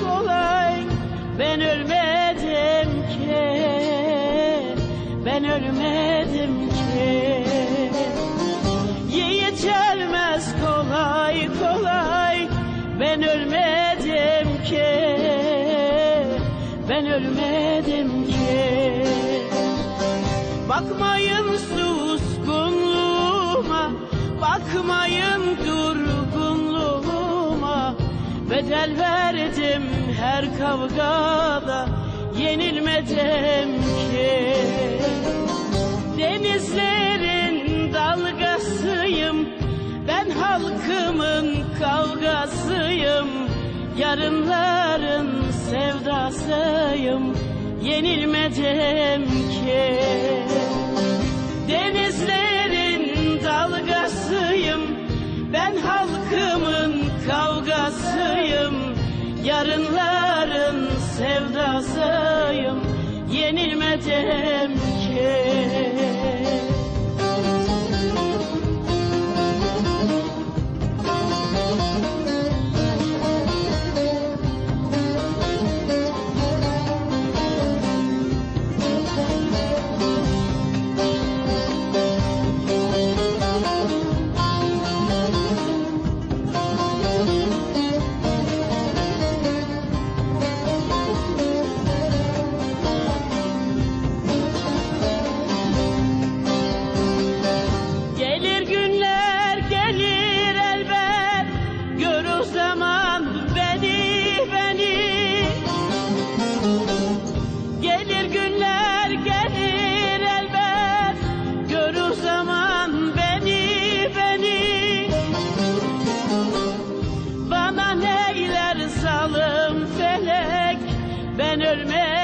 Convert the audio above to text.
kolay Ben ölmedim ki. Ben ölmedim ki. Yiğit ölmez kolay kolay. Ben ölmedim ki. Ben ölmedim ki. Bakmayın suskunluğuma Bakmayın dur Bedel verdim her kavgada Yenilmedim ki. Denizlerin dalgasıyım Ben halkımın kavgasıyım. Yarınların sevdasıyım Yenilmedim ki. Denizlerin dalgasıyım Ben halkımın Yarınların sevdasıyım. Yenilmedim ki Ben ölmem.